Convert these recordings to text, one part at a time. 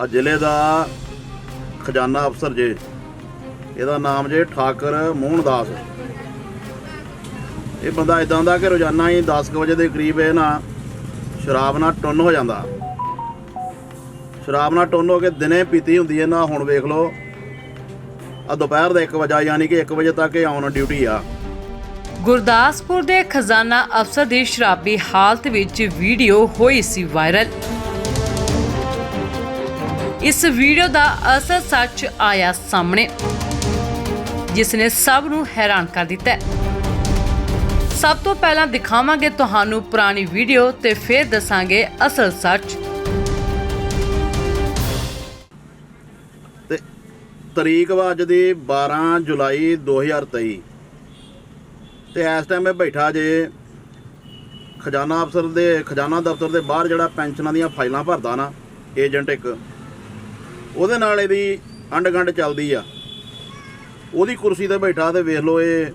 ਆ ਜ਼ਿਲ੍ਹੇ ਦਾ ਖਜ਼ਾਨਾ ਅਫਸਰ ਜੇ। ਇਹਦਾ ਨਾਮ ਜੇ ਠਾਕਰ ਮੋਹਨ ਇਹ ਬੰਦਾ ਇਦਾਂ ਦਾ ਕਿ ਰੋਜ਼ਾਨਾ ਹੀ 10 ਵਜੇ ਦੇ ਕਰੀਬ ਇਹ ਨਾ ਸ਼ਰਾਬ ਨਾਲ ਟੁੰਨ ਹੋ ਜਾਂਦਾ। ਸ਼ਰਾਬ ਨਾਲ ਟੁੰਨ ਹੋ ਕੇ ਦਿਨੇ ਪੀਤੀ ਹੁੰਦੀ ਹੈ ਨਾ ਹੁਣ ਵੇਖ ਲਓ। ਆ ਦੁਪਹਿਰ ਦਾ 1 ਵਜੇ ਯਾਨੀ ਕਿ 1 ਵਜੇ ਤੱਕ ਇਹ ਆਨ ਡਿਊਟੀ ਆ। ਗੁਰਦਾਸਪੁਰ ਦੇ ਖਜ਼ਾਨਾ ਅਫਸਰ ਦੀ ਸ਼ਰਾਬੀ ਹਾਲਤ ਵਿੱਚ ਵੀਡੀਓ ਹੋਈ ਸੀ ਵਾਇਰਲ। ਇਸ ਵੀਡੀਓ ਦਾ ਅਸਲ ਸੱਚ ਆਇਆ ਸਾਹਮਣੇ, ਜਿਸ ਨੇ ਸਭ ਨੂੰ ਹੈਰਾਨ ਕਰ ਦਿੱਤਾ ਹੈ। ਸਭ ਤੋਂ ਪਹਿਲਾਂ ਦਿਖਾਵਾਂਗੇ ਤੁਹਾਨੂੰ ਪੁਰਾਣੀ ਵੀਡੀਓ ਤੇ ਫਿਰ ਦੱਸਾਂਗੇ ਅਸਲ ਸੱਚ। ਤੇ ਤਰੀਕ ਵਾ ਅੱਜ ਦੀ 12 ਜੁਲਾਈ 2023 ਤੇ ਇਸ ਟਾਈਮ ਇਹ ਬੈਠਾ ਜੇ ਖਜ਼ਾਨਾ ਅਫਸਰ ਦੇ, ਖਜ਼ਾਨਾ ਦਫ਼ਤਰ ਦੇ ਬਾਹਰ ਜਿਹੜਾ ਪੈਨਸ਼ਨਾਂ ਦੀਆਂ ਫਾਈਲਾਂ ਭਰਦਾ ਨਾ, ਏਜੰਟ ਇੱਕ। ਉਹਦੇ ਨਾਲ ਇਹਦੀ ਅੰਡ ਗੰਡ ਚੱਲਦੀ ਆ। ਉਹਦੀ ਕੁਰਸੀ ਤੇ ਬੈਠਾ ਤੇ ਵੇਖ ਲਓ ਇਹ,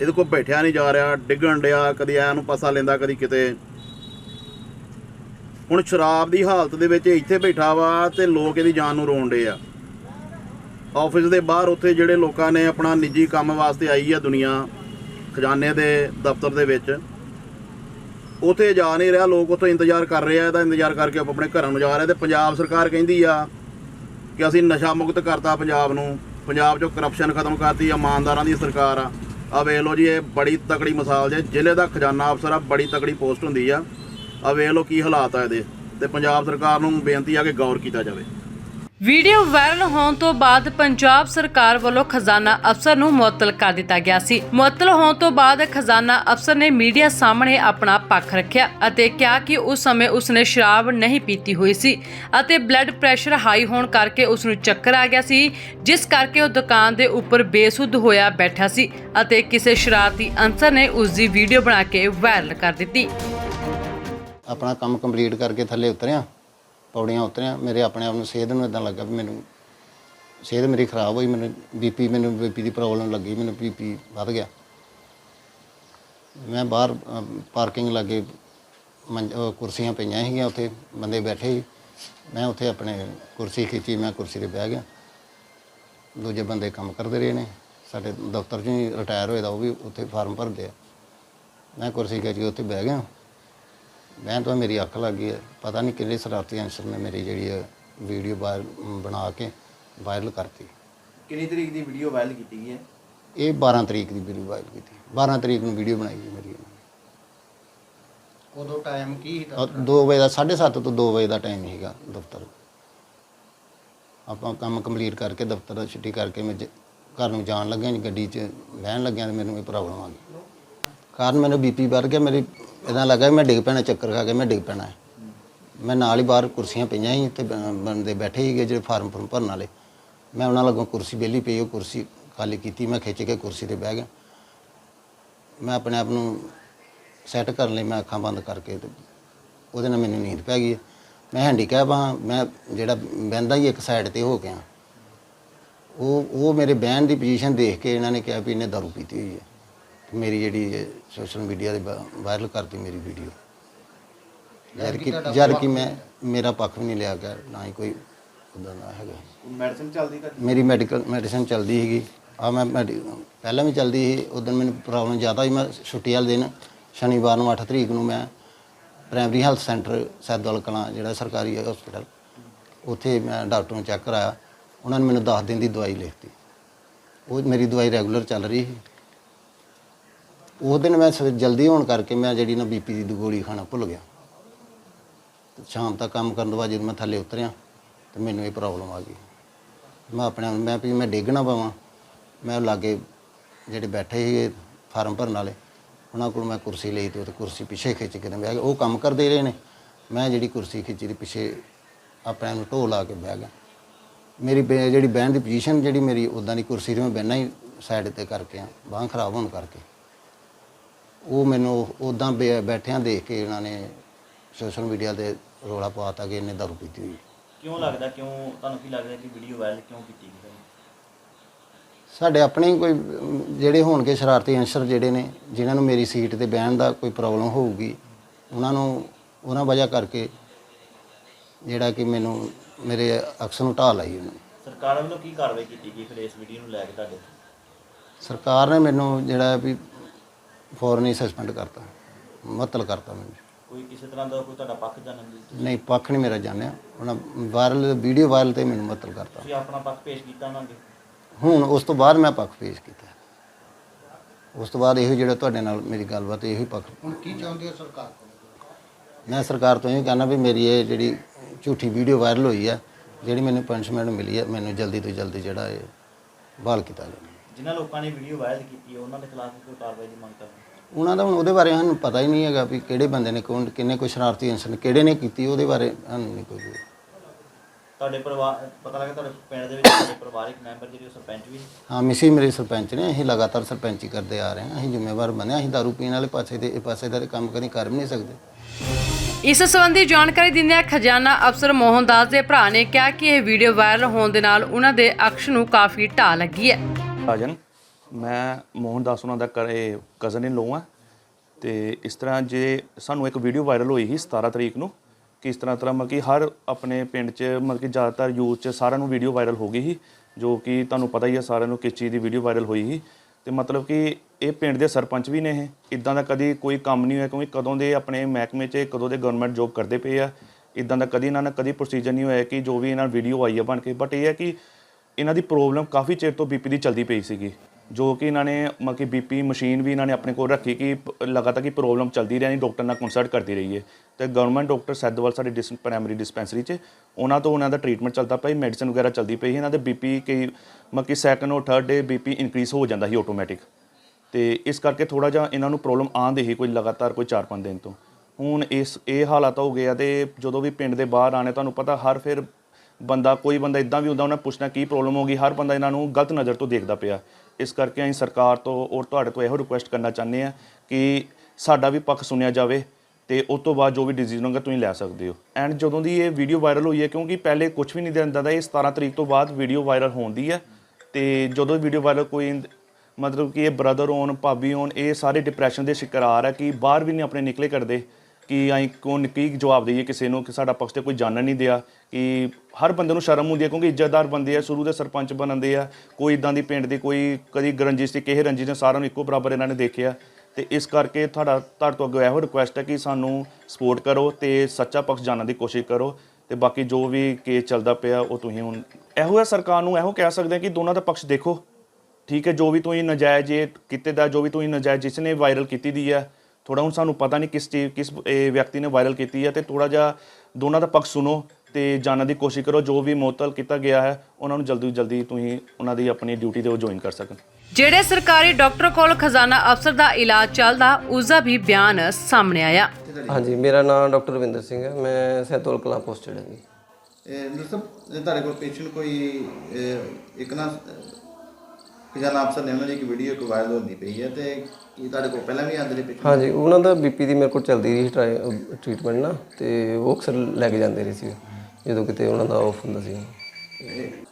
ਇਹਦੇ ਕੋਲ ਬੈਠਿਆ ਨਹੀਂ ਜਾ ਰਿਹਾ, ਡਿੱਗਣ ਡਿਆ, ਕਦੀ ਐ ਨੂੰ ਪਾਸਾ ਲੈਂਦਾ, ਕਦੀ ਕਿਤੇ। ਹੁਣ ਸ਼ਰਾਬ ਦੀ ਹਾਲਤ ਦੇ ਵਿੱਚ ਇੱਥੇ ਬੈਠਾ ਵਾ ਤੇ ਲੋਕ ਇਹਦੀ ਜਾਨ ਨੂੰ ਰੋਣ ਡੇ ਆ। ਆਫਿਸ ਦੇ ਬਾਹਰ ਉੱਥੇ ਜਿਹੜੇ ਲੋਕਾਂ ਨੇ ਆਪਣਾ ਨਿੱਜੀ ਕੰਮ ਵਾਸਤੇ ਆਈ ਆ ਦੁਨੀਆ, ਖਜ਼ਾਨੇ ਦੇ ਦਫ਼ਤਰ ਦੇ ਵਿੱਚ। ਉੱਥੇ ਜਾ ਨਹੀਂ ਰਿਹਾ, ਲੋਕ ਉੱਥੇ ਇੰਤਜ਼ਾਰ ਕਰ ਰਹੇ ਆ, ਇਹਦਾ ਇੰਤਜ਼ਾਰ ਕਰਕੇ ਆਪ ਆਪਣੇ ਘਰਾਂ ਨੂੰ ਜਾ ਰਹੇ ਤੇ ਪੰਜਾਬ ਸਰਕਾਰ ਕਹਿੰਦੀ ਆ ਕਿ ਅਸੀਂ ਨਸ਼ਾ ਮੁਕਤ ਕਰਤਾ ਪੰਜਾਬ ਨੂੰ। ਪੰਜਾਬ 'ਚੋਂ ਕਰਪਸ਼ਨ ਖਤਮ ਕਰਤੀ, ਇਮਾਨਦਾਰਾਂ ਦੀ ਸਰਕਾਰ ਆ। ਆ ਵੇਖ ਲਓ ਜੀ, ਇਹ ਬੜੀ ਤਕੜੀ ਮਿਸਾਲ ਜੇ। ਜ਼ਿਲ੍ਹੇ ਦਾ ਖਜ਼ਾਨਾ ਅਫਸਰ ਆ, ਬੜੀ ਤਕੜੀ ਪੋਸਟ ਹੁੰਦੀ ਆ। ਆ ਵੇਖ ਲਓ ਕੀ ਹਾਲਾਤ ਆ ਇਹਦੇ। ਤੇ ਪੰਜਾਬ ਸਰਕਾਰ ਨੂੰ ਬੇਨਤੀ ਆ ਕਿ ਗੌਰ ਕੀਤਾ ਜਾਵੇ। ਵੀਡੀਓ ਵਾਇਰਲ ਹੋਣ ਤੋਂ ਬਾਅਦ ਪੰਜਾਬ ਸਰਕਾਰ ਵੱਲੋਂ ਖਜ਼ਾਨਾ ਅਫਸਰ ਨੂੰ ਮੁਅੱਤਲ ਕਰ ਦਿੱਤਾ ਗਿਆ ਸੀ। ਮੁਅੱਤਲ ਹੋਣ ਤੋਂ ਬਾਅਦ ਖਜ਼ਾਨਾ ਅਫਸਰ ਨੇ ਮੀਡੀਆ ਸਾਹਮਣੇ ਆਪਣਾ ਪੱਖ ਰੱਖਿਆ ਅਤੇ ਕਿਹਾ ਕਿ ਉਸ ਸਮੇਂ ਉਸਨੇ ਸ਼ਰਾਬ ਨਹੀਂ ਪੀਤੀ ਹੋਈ ਸੀ ਅਤੇ ਬਲੱਡ ਪ੍ਰੈਸ਼ਰ ਹਾਈ ਹੋਣ ਕਰਕੇ ਉਸ ਨੂੰ ਚੱਕਰ ਆ ਗਿਆ ਸੀ, ਜਿਸ ਕਰਕੇ ਉਹ ਦੁਕਾਨ ਦੇ ਉੱਪਰ ਬੇਸੁੱਧ ਹੋਇਆ ਬੈਠਾ ਸੀ ਅਤੇ ਕਿਸੇ ਸ਼ਰਾਰਤੀ ਅਨਸਰ ਨੇ ਉਸ ਦੀ ਵੀਡੀਓ ਬਣਾ ਕੇ ਵਾਇਰਲ ਕਰ ਦਿੱਤੀ। ਆਪਣਾ ਕੰਮ ਕੰਪਲੀਟ ਕਰਕੇ ਥੱਲੇ ਉਤਰਿਆ। ਪੌੜੀਆਂ ਉਤਰਿਆ, ਮੇਰੇ ਆਪਣੇ ਆਪ ਨੂੰ ਸਿਹਤ ਨੂੰ ਇਦਾਂ ਲੱਗਾ ਵੀ ਮੈਨੂੰ, ਸਿਹਤ ਮੇਰੀ ਖਰਾਬ ਹੋਈ, ਮੈਨੂੰ ਬੀਪੀ ਮੈਨੂੰ ਬੀਪੀ ਦੀ ਪ੍ਰੋਬਲਮ ਲੱਗੀ, ਮੈਨੂੰ ਬੀਪੀ ਵੱਧ ਗਿਆ। ਮੈਂ ਬਾਹਰ ਪਾਰਕਿੰਗ ਲਾਗੇ ਮੰਜ- ਕੁਰਸੀਆਂ ਪਈਆਂ ਸੀਗੀਆਂ, ਉੱਥੇ ਬੰਦੇ ਬੈਠੇ ਸੀ। ਮੈਂ ਉੱਥੇ ਆਪਣੇ ਕੁਰਸੀ ਖਿੱਚੀ, ਮੈਂ ਕੁਰਸੀ ਤੇ ਬਹਿ ਗਿਆ। ਦੂਜੇ ਬੰਦੇ ਕੰਮ ਕਰਦੇ ਰਹੇ ਨੇ, ਸਾਡੇ ਦਫ਼ਤਰ 'ਚ ਹੀ ਰਿਟਾਇਰ ਹੋਏ ਦਾ, ਉਹ ਵੀ ਉੱਥੇ ਫਾਰਮ ਭਰਦੇ ਆ। ਮੈਂ ਕੁਰਸੀ ਖਿੱਚ ਕੇ ਉੱਥੇ ਬਹਿ ਗਿਆ। ਮੈਂ ਤਾਂ ਮੇਰੀ ਅੱਖ ਲੱਗ ਗਈ ਹੈ। ਪਤਾ ਨਹੀਂ ਕਿਹੜੇ ਸ਼ਰਾਰਤੀ ਅੰਸਰ ਨੇ ਮੇਰੀ ਜਿਹੜੀ ਹੈ ਵੀਡੀਓ ਬਾਹਰ ਬਣਾ ਕੇ ਵਾਇਰਲ ਕਰਤੀ। ਕਿੰਨੀ ਤਰੀਕ ਦੀ ਵੀਡੀਓ ਵਾਇਰਲ ਕੀਤੀ ਗਈ ਹੈ? ਇਹ 12 ਤਰੀਕ ਦੀ ਵੀਡੀਓ ਵਾਇਰਲ ਕੀਤੀ। 12 ਤਰੀਕ ਨੂੰ ਵੀਡੀਓ ਬਣਾਈ ਹੈ ਮੇਰੀ। ਉਦੋਂ ਟਾਈਮ ਕੀ ਸੀ 2 ਵਜੇ ਦਾ 7:30 ਤੋਂ 2 ਵਜੇ ਦਾ ਟਾਈਮ ਸੀਗਾ ਦਫ਼ਤਰ। ਆਪਾਂ ਕੰਮ ਕੰਪਲੀਟ ਕਰਕੇ ਦਫ਼ਤਰ ਛੁੱਟੀ ਕਰਕੇ ਮੈਂ ਘਰ ਨੂੰ ਜਾਣ ਲੱਗਿਆ ਜੀ ਗੱਡੀ 'ਚ ਬਹਿਣ ਲੱਗਿਆ ਤੇ ਮੈਨੂੰ ਇਹ ਪ੍ਰੋਬਲਮ ਆ ਗਈ। ਕਾਰਨ ਮੈਨੂੰ ਬੀਪੀ ਵੱਧ ਗਿਆ, ਮੇਰੀ ਇਦਾਂ ਲੱਗਾ ਮੈਂ ਡਿੱਗ ਪੈਣਾ, ਚੱਕਰ ਖਾ ਕੇ ਮੈਂ ਡਿੱਗ ਪੈਣਾ। ਮੈਂ ਨਾਲ ਹੀ ਬਾਹਰ ਕੁਰਸੀਆਂ ਪਈਆਂ ਸੀ ਤੇ ਬੰਦੇ ਬੈਠੇ ਸੀਗੇ ਜਿਹੜੇ ਫਾਰਮ ਫੁਰਮ ਭਰਨ ਵਾਲੇ। ਮੈਂ ਉਹਨਾਂ ਲੱਗੋਂ ਕੁਰਸੀ ਵਿਹਲੀ ਪਈ, ਉਹ ਕੁਰਸੀ ਖਾਲੀ ਕੀਤੀ, ਮੈਂ ਖਿੱਚ ਕੇ ਕੁਰਸੀ ਤੇ ਬਹਿ ਗਿਆ। ਮੈਂ ਆਪਣੇ ਆਪ ਨੂੰ ਸੈੱਟ ਕਰਨ ਲਈ ਮੈਂ ਅੱਖਾਂ ਬੰਦ ਕਰਕੇ ਤੇ ਉਹਦੇ ਨਾਲ ਮੈਨੂੰ ਨੀਂਦ ਪੈ ਗਈ ਹੈ। ਮੈਂ ਹੈਂਡੀਕੈਪ ਹਾਂ, ਮੈਂ ਜਿਹੜਾ ਬਹਿੰਦਾ ਹੀ ਇੱਕ ਸਾਈਡ ਤੇ ਹੋ ਗਿਆ ਉਹ ਉਹ ਮੇਰੇ ਬਹਿਣ ਦੀ ਪੋਜੀਸ਼ਨ ਦੇਖ ਕੇ ਇਹਨਾਂ ਨੇ ਕਿਹਾ ਵੀ ਇਹਨੇ ਦਾਰੂ ਪੀਤੀ ਹੋਈ ਹੈ। ਮੇਰੀ ਜਿਹੜੀ ਸੋਸ਼ਲ ਮੀਡੀਆ ਤੇ ਵਾਇਰਲ ਕਰਤੀ ਮੇਰੀ ਵੀਡੀਓ ਜਦ ਕਿ ਜਦ ਕਿ ਮੈਂ ਮੇਰਾ ਪੱਖ ਵੀ ਨਹੀਂ ਲਿਆ ਗਿਆ ਨਾ ਹੀ ਕੋਈ ਉਦਾਂ ਦਾ ਹੈਗਾ। ਮੈਡੀਸਿਨ ਚੱਲਦੀ ਤਾਂ ਮੇਰੀ ਮੈਡੀਕਲ ਮੈਡੀਸਨ ਚੱਲਦੀ ਸੀਗੀ। ਆ ਮੈਂ ਪਹਿਲਾਂ ਵੀ ਚੱਲਦੀ ਸੀ ਉਦੋਂ ਮੈਨੂੰ ਪ੍ਰੋਬਲਮ ਜ਼ਿਆਦਾ ਸੀ ਮੈਂ ਛੁੱਟੀ ਵਾਲੇ ਦਿਨ ਸ਼ਨੀਵਾਰ ਨੂੰ 8 ਤਰੀਕ ਨੂੰ ਮੈਂ primary health centre Saidwal Kalan ਜਿਹੜਾ ਸਰਕਾਰੀ ਹੈ ਹਸਪੀਟਲ ਉੱਥੇ ਮੈਂ ਡਾਕਟਰ ਨੂੰ ਚੈੱਕ ਕਰਾਇਆ। ਉਹਨਾਂ ਨੇ ਮੈਨੂੰ 10 ਦਿਨ ਦੀ ਦਵਾਈ ਲਿਖਤੀ। ਉਹ ਮੇਰੀ ਦਵਾਈ ਰੈਗੂਲਰ ਚੱਲ ਰਹੀ ਸੀ। ਉਸ ਦਿਨ ਮੈਂ ਸਵੇਰ ਜਲਦੀ ਹੋਣ ਕਰਕੇ ਮੈਂ ਜਿਹੜੀ ਨਾ ਬੀਪੀ ਦੀ ਗੋਲੀ ਖਾਣਾ ਭੁੱਲ ਗਿਆ। ਤੇ ਸ਼ਾਮ ਤੱਕ ਕੰਮ ਕਰਨ ਤੋਂ ਬਾਅਦ ਜਦੋਂ ਮੈਂ ਥੱਲੇ ਉਤਰਿਆ, ਤੇ ਮੈਨੂੰ ਇਹ ਪ੍ਰੋਬਲਮ ਆ ਗਈ। ਮੈਂ ਆਪਣੇ ਮੈਂ ਵੀ ਮੈਂ ਡਿੱਗ ਨਾ ਪਵਾਂ। ਮੈਂ ਲਾਗੇ ਜਿਹੜੇ ਬੈਠੇ ਸੀਗੇ ਫਾਰਮ ਭਰਨ ਵਾਲੇ, ਉਹਨਾਂ ਕੋਲ ਮੈਂ ਕੁਰਸੀ ਲਈ ਤੇ ਉਹ ਕੁਰਸੀ ਪਿੱਛੇ ਖਿੱਚ ਕੇ ਬਹਿ ਗਿਆ ਉਹ ਕੰਮ ਕਰਦੇ ਰਹੇ ਨੇ। ਮੈਂ ਜਿਹੜੀ ਕੁਰਸੀ ਖਿੱਚੀ ਤੇ ਪਿੱਛੇ ਆਪਣੇ ਨੂੰ ਢੋ ਲਾ ਕੇ ਬਹਿ ਗਿਆ। ਮੇਰੀ ਬੈ- ਜਿਹੜੀ ਬਹਿਣ ਦੀ ਪੋਜੀਸ਼ਨ ਜਿਹੜੀ ਮੇਰੀ ਉਦਾਂ ਦੀ ਕੁਰਸੀ ਤੇ ਮੈਂ ਬਹਿਣਾ ਹੀ ਸਾਈਡ ਤੇ ਕਰਕੇ ਆ, ਬਾਂਹ ਖਰਾਬ ਹੋਣ ਕਰਕੇ। ਉਹ ਮੈਨੂੰ ਉਦਾਂ ਬੈਠਿਆਂ ਦੇਖ ਕੇ ਇਹਨਾਂ ਨੇ ਸੋਸ਼ਲ ਮੀਡੀਆ ਤੇ ਰੋਲਾ ਪਾਤਾ ਕਿ ਇਹਨੇ ਦਾਰੂ ਪੀਤੀ ਹੋਈ। ਕਿਉਂ ਲੱਗਦਾ ਕਿਉਂ ਤੁਹਾਨੂੰ ਕੀ ਲੱਗਦਾ ਕਿ ਵੀਡੀਓ ਵਾਇਰਲ ਕਿਉਂ ਕੀਤੀ ਗਈ ਸਾਡੇ ਆਪਣੇ ਕੋਈ ਜਿਹੜੇ ਹੋਣਗੇ ਸ਼ਰਾਰਤੀ ਅੰਸਰ ਜਿਹੜੇ ਨੇ ਜਿਨ੍ਹਾਂ ਨੂੰ ਮੇਰੀ ਸੀਟ ਤੇ ਬਹਿਣ ਦਾ ਕੋਈ ਪ੍ਰੋਬਲਮ ਹੋਊਗੀ ਉਹਨਾਂ ਨੂੰ ਉਹਨਾਂ ਵਜ੍ਹਾ ਕਰਕੇ ਜਿਹੜਾ ਕਿ ਮੈਨੂੰ ਮੇਰੇ ਅਕਸ ਨੂੰ ਢਾਹ ਲਾਈ ਉਹਨੇ। ਸਰਕਾਰ ਵੱਲੋਂ ਕੀ ਕਾਰਵਾਈ ਕੀਤੀ ਗਈ ਫਿਰ ਇਸ ਵੀਡੀਓ ਨੂੰ ਲੈ ਕੇ ਤੁਹਾਡੇ ਸਰਕਾਰ ਨੇ ਮੈਨੂੰ ਜਿਹੜਾ ਵੀ ਫੌਰਨ ਹੀ ਸਸਪੈਂਡ ਕਰਤਾ। ਮੁਅੱਤਲ ਕਰਤਾ ਮੈਨੂੰ। ਕੋਈ ਕਿਸੇ ਤਰ੍ਹਾਂ ਦਾ ਕੋਈ ਤੁਹਾਡਾ ਪੱਖ ਜਾਣਨ ਦੀ ਨਹੀਂ ਪੱਖ ਨਹੀਂ ਮੇਰਾ ਜਾਣਿਆ। ਉਹਨਾਂ ਵਾਇਰਲ ਵੀਡੀਓ ਵਾਇਰਲ ਤੇ ਮੈਨੂੰ ਮੁਅੱਤਲ ਕਰਤਾ। ਤੁਸੀਂ ਆਪਣਾ ਪੱਖ ਪੇਸ਼ ਕੀਤਾ ਉਹਨਾਂ ਅੱਗੇ? ਹੁਣ ਉਸ ਤੋਂ ਬਾਅਦ ਮੈਂ ਪੱਖ ਪੇਸ਼ ਕੀਤਾ। ਉਸ ਤੋਂ ਬਾਅਦ ਇਹੋ ਜਿਹੜਾ ਤੁਹਾਡੇ ਨਾਲ ਮੇਰੀ ਗੱਲਬਾਤ ਇਹੋ ਹੀ ਪੱਖ। ਹੁਣ ਕੀ ਚਾਹੁੰਦੇ ਹੋ ਸਰਕਾਰ ਕੋਲ? ਮੈਂ ਸਰਕਾਰ ਤੋਂ ਇਹ ਕਹਿਣਾ ਵੀ ਮੇਰੀ ਇਹ ਜਿਹੜੀ ਝੂਠੀ ਵੀਡੀਓ ਵਾਇਰਲ ਹੋਈ ਹੈ ਜਿਹੜੀ ਮੈਨੂੰ ਪਨਿਸ਼ਮੈਂਟ ਮਿਲੀ ਹੈ ਮੈਨੂੰ ਜਲਦੀ ਤੋਂ ਜਲਦੀ ਜਿਹੜਾ ਇਹ ਬਹਾਲ ਕੀਤਾ ਜਾਵੇ। ਜਿਨ੍ਹਾਂ ਲੋਕਾਂ ਨੇ ਵੀਡੀਓ ਵਾਇਰਲ ਕੀਤੀ ਹੈ ਉਹਨਾਂ ਦੇ ਖਿਲਾਫ ਕੋਈ ਕਾਰਵਾਈ ਦੀ ਮੰਗ ਕਰਦੇ ਉਹਨਾਂ ਦਾ ਹੁਣ ਉਹਦੇ ਬਾਰੇ ਸਾਨੂੰ ਪਤਾ ਹੀ ਨਹੀਂ ਹੈਗਾ ਵੀ ਕਿਹੜੇ ਬੰਦੇ ਨੇ ਕੌਣ ਕਿੰਨੇ ਕੋਈ ਸ਼ਰਾਰਤੀ ਅਨਸਰ ਨੇ ਕਿਹੜੇ ਨੇ ਕੀਤੀ ਉਹਦੇ ਬਾਰੇ ਸਾਨੂੰ ਨਹੀਂ ਕੋਈ ਤੁਹਾਡੇ ਪਰਿਵਾਰ ਪਤਾ ਲੱਗਾ ਤੁਹਾਡੇ ਪਿੰਡ ਦੇ ਵਿੱਚ ਤੁਹਾਡੇ ਪਰਿਵਾਰਿਕ ਮੈਂਬਰ ਜਿਹੜੇ ਉਹ ਸਰਪੰਚ ਵੀ ਹਾਂ ਮਿਸੀ ਮੇਰੇ ਸਰਪੰਚ ਨੇ ਅਸੀਂ ਲਗਾਤਾਰ ਸਰਪੰਚੀ ਕਰਦੇ ਆ ਰਹੇ ਹਾਂ ਅਸੀਂ ਜ਼ਿੰਮੇਵਾਰ ਬਣੇ ਹਾਂ। ਅਸੀਂ ਦਾਰੂ ਪੀਣ ਵਾਲੇ ਪਾਸੇ ਤੇ ਇਹ ਪਾਸੇ ਦਾ ਤੇ ਕੰਮ ਕਰੀ ਕਰ ਵੀ ਨਹੀਂ ਸਕਦੇ। ਇਸ ਸੰਬੰਧੀ ਜਾਣਕਾਰੀ ਦਿੰਦਿਆਂ ਖਜ਼ਾਨਾ ਅਫਸਰ ਮੋਹਨ ਦਾਸ ਦੇ ਭਰਾ ਨੇ ਕਿਹਾ ਕਿ ਇਹ ਵੀਡੀਓ ਵਾਇਰਲ ਹੋਣ ਦੇ ਨਾਲ ਉਹਨਾਂ ਦੇ ਅਕਸ਼ ਨੂੰ ਕਾਫੀ ਢਾਹ ਲੱਗੀ ਹੈ। ਰਾਜਨ, ਮੈਂ ਮੋਹਨ ਦਾਸ ਉਹਨਾਂ ਦਾ ਕਰੇ ਕਜ਼ਨ ਇਨ ਲੋ ਆ ਤੇ ਇਸ ਤਰ੍ਹਾਂ ਜੇ ਸਾਨੂੰ ਇੱਕ ਵੀਡੀਓ ਵਾਇਰਲ ਹੋਈ ਸੀ 17 ਤਰੀਕ ਨੂੰ, ਕਿ ਇਸ ਤਰ੍ਹਾਂ ਤਰ੍ਹਾਂ ਮਤਲਬ ਕਿ ਹਰ ਆਪਣੇ ਪਿੰਡ 'ਚ ਮਤਲਬ ਕਿ ਜ਼ਿਆਦਾਤਰ ਯੂਥ 'ਚ ਸਾਰਿਆਂ ਨੂੰ ਵੀਡੀਓ ਵਾਇਰਲ ਹੋ ਗਈ ਸੀ, ਜੋ ਕਿ ਤੁਹਾਨੂੰ ਪਤਾ ਹੀ ਆ ਸਾਰਿਆਂ ਨੂੰ ਕਿਸ ਚੀਜ਼ ਦੀ ਵੀਡੀਓ ਵਾਇਰਲ ਹੋਈ ਸੀ। ਤੇ ਮਤਲਬ ਕਿ ਇਹ ਪਿੰਡ ਦੇ ਸਰਪੰਚ ਵੀ ਨੇ ਇਹ, ਇਦਾਂ ਦਾ ਕਦੀ ਕੋਈ ਕੰਮ ਨਹੀਂ ਹੋਇਆ, ਕਿਉਂਕਿ ਕਦੋਂ ਦੇ ਆਪਣੇ ਮਹਿਕਮੇ 'ਚ, ਕਦੋਂ ਦੇ ਗਵਰਨਮੈਂਟ ਜੋਬ ਕਰਦੇ ਪਏ ਆ, ਇਦਾਂ ਦਾ ਕਦੀ ਇਹਨਾਂ ਨਾਲ ਕਦੀ ਪ੍ਰੋਸੀਜਰ ਨਹੀਂ ਹੋਇਆ ਕਿ ਜੋ ਵੀ ਇਹਨਾਂ ਵੀਡੀਓ ਆਈ ਆ ਬਣ ਕੇ। ਬਟ ਇਹ ਹੈ ਕਿ ਇਹਨਾਂ ਦੀ ਪ੍ਰੋਬਲਮ ਕਾਫੀ ਚਿਰ ਤੋਂ ਬੀਪੀ ਦੀ ਚੱਲਦੀ ਪਈ ਸੀਗੀ, ਜੋ ਕਿ ਇਹਨਾਂ ਨੇ ਮਤਲਬ ਕਿ ਬੀਪੀ ਮਸ਼ੀਨ ਵੀ ਇਹਨਾਂ ਨੇ ਆਪਣੇ ਕੋਲ ਰੱਖੀ ਕਿ ਲਗਾਤਾਰ ਕਿ ਪ੍ਰੋਬਲਮ ਚੱਲਦੀ ਰਹਿਣੀ, ਡਾਕਟਰ ਨਾਲ ਕੰਸਲਟ ਕਰਦੀ ਰਹੀ ਹੈ ਤੇ ਗਵਰਨਮੈਂਟ ਡਾਕਟਰ ਸੈਦਵਾਲ ਸਾਡੇ ਡਿਸ ਪ੍ਰਾਇਮਰੀ ਡਿਸਪੈਂਸਰੀ 'ਚ, ਉਹਨਾਂ ਤੋਂ ਉਹਨਾਂ ਦਾ ਟ੍ਰੀਟਮੈਂਟ ਚੱਲਦਾ ਪਈ ਮੈਡੀਸਨ ਵਗੈਰਾ ਚੱਲਦੀ ਪਈ ਸੀ। ਇਹਨਾਂ ਦੇ ਬੀਪੀ ਕਈ ਮਤਲਬ ਕਿ ਸੈਕੰਡ ਔਰ ਥਰਡ ਡੇ ਬੀਪੀ ਇਨਕਰੀਜ਼ ਹੋ ਜਾਂਦਾ ਸੀ ਆਟੋਮੈਟਿਕ ਤੇ ਇਸ ਕਰਕੇ ਥੋੜਾ ਜਿਹਾ ਇਹਨਾਂ ਨੂੰ ਪ੍ਰੋਬਲਮ ਆਉਂਦੀ ਸੀ ਕੋਈ ਲਗਾਤਾਰ ਕੋਈ 4-5 ਦਿਨ ਤੋਂ ਹੁਣ ਇਸ, ਇਹ ਹਾਲਾਤ ਹੋ ਗਏ ਆ ਤੇ ਜਦੋਂ ਵੀ ਪਿੰਡ ਦੇ ਬਾਹਰ ਆਣੇ ਤੁਹਾਨੂੰ ਪਤਾ ਹਰ ਫਿਰ ਬੰਦਾ, ਕੋਈ ਬੰਦਾ ਇਦਾਂ ਵੀ ਹੁੰਦਾ, ਉਹਨਾਂ ਪੁੱਛਣਾ ਕੀ ਪ੍ਰੋਬਲਮ ਹੋ ਗਈ, ਹਰ ਬੰਦਾ ਇਹਨਾਂ ਨੂੰ ਗਲਤ ਨਜ਼ਰ ਤੋਂ ਦੇਖਦਾ ਪਿਆ। ਇਸ ਕਰਕੇ ਅਸੀਂ ਸਰਕਾਰ ਤੋਂ ਔਰ ਤੁਹਾਡੇ ਤੋਂ ਇਹੋ ਰਿਕੁਐਸਟ ਕਰਨਾ ਚਾਹੁੰਦੇ ਆ ਕਿ ਸਾਡਾ ਵੀ ਪੱਖ ਸੁਣਿਆ ਜਾਵੇ ਤੇ ਉਸ ਤੋਂ ਬਾਅਦ ਜੋ ਵੀ ਡਿਸੀਜਨ ਹੋਗਾ ਤੁਸੀਂ ਲੈ ਸਕਦੇ ਹੋ। ਐਂਡ ਜਦੋਂ ਦੀ ਇਹ ਵੀਡੀਓ ਵਾਇਰਲ ਹੋਈ ਹੈ, ਕਿਉਂਕਿ ਪਹਿਲੇ ਕੁਝ ਵੀ ਨਹੀਂ ਦਿੰਦਾ ਦਾ ਇਹ 17 ਤਰੀਕ ਤੋਂ ਬਾਅਦ ਵੀਡੀਓ ਵਾਇਰਲ ਹੋਣ ਦੀ ਹੈ। ਤੇ ਜਦੋਂ ਵੀਡੀਓ ਵਾਇਰਲ ਕੋਈ ਮਤਲਬ ਕਿ ਇਹ ਬ੍ਰਦਰ ਹੋਣ, ਭਾਬੀ ਹੋਣ, ਇਹ ਸਾਰੇ ਡਿਪਰੈਸ਼ਨ ਦੇ ਸ਼ਿਕਾਰ ਆ ਕਿ ਬਾਹਰ ਵੀ ਨਹੀਂ ਆਪਣੇ ਨਿਕਲੇ ਕਰਦੇ। ਕਿ ਅਸੀਂ ਕੋਣ ਕੀ ਜਵਾਬ ਦਈਏ ਕਿਸੇ ਨੂੰ ਕਿ ਸਾਡਾ ਪਕਸ਼ ਤੇ ਕੋਈ ਜਾਣਨ ਨਹੀਂ ਦਿਆ, ਕਿ ਹਰ ਬੰਦੇ ਨੂੰ ਸ਼ਰਮ ਹੁੰਦੀ ਹੈ ਕਿਉਂਕਿ ਇੱਜ਼ਤਦਾਰ ਬੰਦੇ ਆ, ਸ਼ੁਰੂ ਦੇ ਸਰਪੰਚ ਬਣਦੇ ਆ, ਕੋਈ ਇਦਾਂ ਦੀ ਪਿੰਡ ਦੀ ਕੋਈ ਕਦੀ ਗਰੰਜਿਸ਼ ਤੇ ਕਿਸੇ ਰੰਜਿਸ਼ ਨੇ ਸਾਰਿਆਂ ਨੂੰ ਇੱਕੋ ਬਰਾਬਰ ਇਹਨਾਂ ਨੇ ਦੇਖਿਆ ਤੇ ਇਸ ਕਰਕੇ ਤੁਹਾਡਾ, ਤੁਹਾਡੇ ਤੋਂ ਅੱਗੇ ਇਹੋ ਰਿਕੁਐਸਟ ਹੈ ਕਿ ਸਾਨੂੰ ਸਪੋਰਟ ਕਰੋ ਤੇ ਸੱਚਾ ਪਕਸ਼ ਜਾਣਨ ਦੀ ਕੋਸ਼ਿਸ਼ ਕਰੋ ਤੇ ਬਾਕੀ ਜੋ ਵੀ ਕੇਸ ਚੱਲਦਾ ਪਿਆ ਉਹ ਤੁਸੀਂ ਹੁਣ, ਇਹੋ ਹੈ ਸਰਕਾਰ ਨੂੰ ਇਹੋ ਕਹਿ ਸਕਦੇ ਹਾਂ ਕਿ ਦੋਨਾਂ ਦਾ ਪਕਸ਼ ਦੇਖੋ। ਠੀਕ ਹੈ, ਜੋ ਵੀ ਤੁਸੀਂ ਨਜਾਇਜ਼ ਇਹ ਕੀਤੇ ਦਾ, ਜੋ ਵੀ ਤੁਸੀਂ ਨਜਾਇਜ਼ ਜਿਸ ਨੇ ਵਾਇਰਲ ਕੀਤੀ ਦੀ ਹੈ ਥੋੜਾ ਹੁਣ ਸਾਨੂੰ ਪਤਾ ਨਹੀਂ ਕਿਸ ਚੀਜ਼ ਕਿਸ ਇਹ ਵਿਅਕਤੀ ਨੇ ਵਾਇਰਲ ਕੀਤੀ ਹੈ ਤੇ ਥੋੜਾ ਜਿਹਾ ਦੋਨਾਂ ਦਾ ਪੱਖ ਸੁਣੋ ਤੇ ਜਾਣਨ ਦੀ ਕੋਸ਼ਿਸ਼ ਕਰੋ ਜੋ ਵੀ ਮੁਅੱਤਲ ਕੀਤਾ ਗਿਆ ਹੈ ਉਹਨਾਂ ਨੂੰ ਜਲਦੀ ਤੋਂ ਜਲਦੀ ਤੁਸੀਂ ਉਹਨਾਂ ਦੀ ਆਪਣੀ ਡਿਊਟੀ ਤੇ ਉਹ ਜੁਆਇਨ ਕਰ ਸਕਣ। ਜਿਹੜੇ ਸਰਕਾਰੀ ਡਾਕਟਰ ਕੋਲ ਖਜ਼ਾਨਾ ਅਫਸਰ ਦਾ ਇਲਾਜ ਚੱਲਦਾ ਉਸ ਦਾ ਵੀ ਬਿਆਨ ਸਾਹਮਣੇ ਆਇਆ। ਹਾਂਜੀ ਮੇਰਾ ਨਾਮ ਡਾਕਟਰ ਰਵਿੰਦਰ ਸਿੰਘ ਹੈ ਮੈਂ ਸੈਦੋਲ ਕਲਾਂ ਪੋਸਟਡ ਹਾਂ ਜੀ। ਜੇ ਤੁਹਾਡੇ ਕੋਲ ਪੇਸ਼ੈਂਟ ਕੋਈ ਇੱਕ ਨਾ ਖਜ਼ਾਨਾ ਅਫਸਰ ਨੇ ਉਹਨਾਂ ਦੀ ਇੱਕ ਵੀਡੀਓ ਇੱਕ ਵਾਇਰਲ ਹੁੰਦੀ ਪਈ ਹੈ ਤੇ ਕੀ ਤੁਹਾਡੇ ਕੋਲ ਪਹਿਲਾਂ ਵੀ ਆਉਂਦੇ ਨੇ ਪੇਸ਼ੈਂਟ ਹਾਂਜੀ ਉਹਨਾਂ ਦਾ ਬੀਪੀ ਦੀ ਮੇਰੇ ਕੋਲ ਚੱਲਦੀ ਰਹੀ ਟ੍ਰੀਟਮੈਂਟ ਨਾ ਤੇ ਉਹ ਅਕਸਰ ਲੈ ਕੇ ਜਾਂਦੇ ਰਹੇ ਸੀ। ਜਦੋਂ ਕਿਤੇ ਉਹਨਾਂ ਦਾ ਆਫ ਹੁੰਦਾ ਸੀ।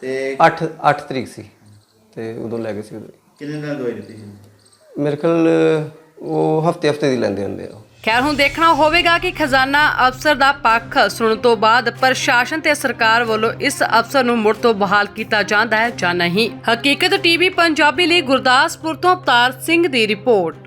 ਤੇ 8 8 ਤਰੀਕ ਸੀ। ਤੇ ਉਦੋਂ ਲੈ ਗਏ ਸੀ। ਕਿੰਨੇ ਦਿਨ ਦਵਾਈ ਦਿੱਤੀ ਸੀ? ਮੇਰੇ ਖਿਆਲ ਉਹ ਹਫ਼ਤੇ ਹਫ਼ਤੇ ਦੀ ਲੈਂਦੇ ਹੁੰਦੇ ਆ। ਖੈਰ, ਹੁਣ ਦੇਖਣਾ ਹੋਵੇਗਾ ਕਿ ਖਜ਼ਾਨਾ ਅਫਸਰ ਦਾ ਪੱਖ ਸੁਣਨ ਤੋਂ ਬਾਅਦ ਪ੍ਰਸ਼ਾਸਨ ਤੇ ਸਰਕਾਰ ਵੱਲੋਂ ਇਸ ਅਫਸਰ ਨੂੰ ਮੁੜ ਤੋਂ ਬਹਾਲ ਕੀਤਾ ਜਾਂਦਾ ਹੈ ਜਾਂ ਨਹੀਂ। ਹਕੀਕਤ ਟੀਵੀ ਪੰਜਾਬੀ ਲਈ ਗੁਰਦਾਸਪੁਰ ਤੋਂ ਅਵਤਾਰ ਸਿੰਘ ਦੀ ਰਿਪੋਰਟ।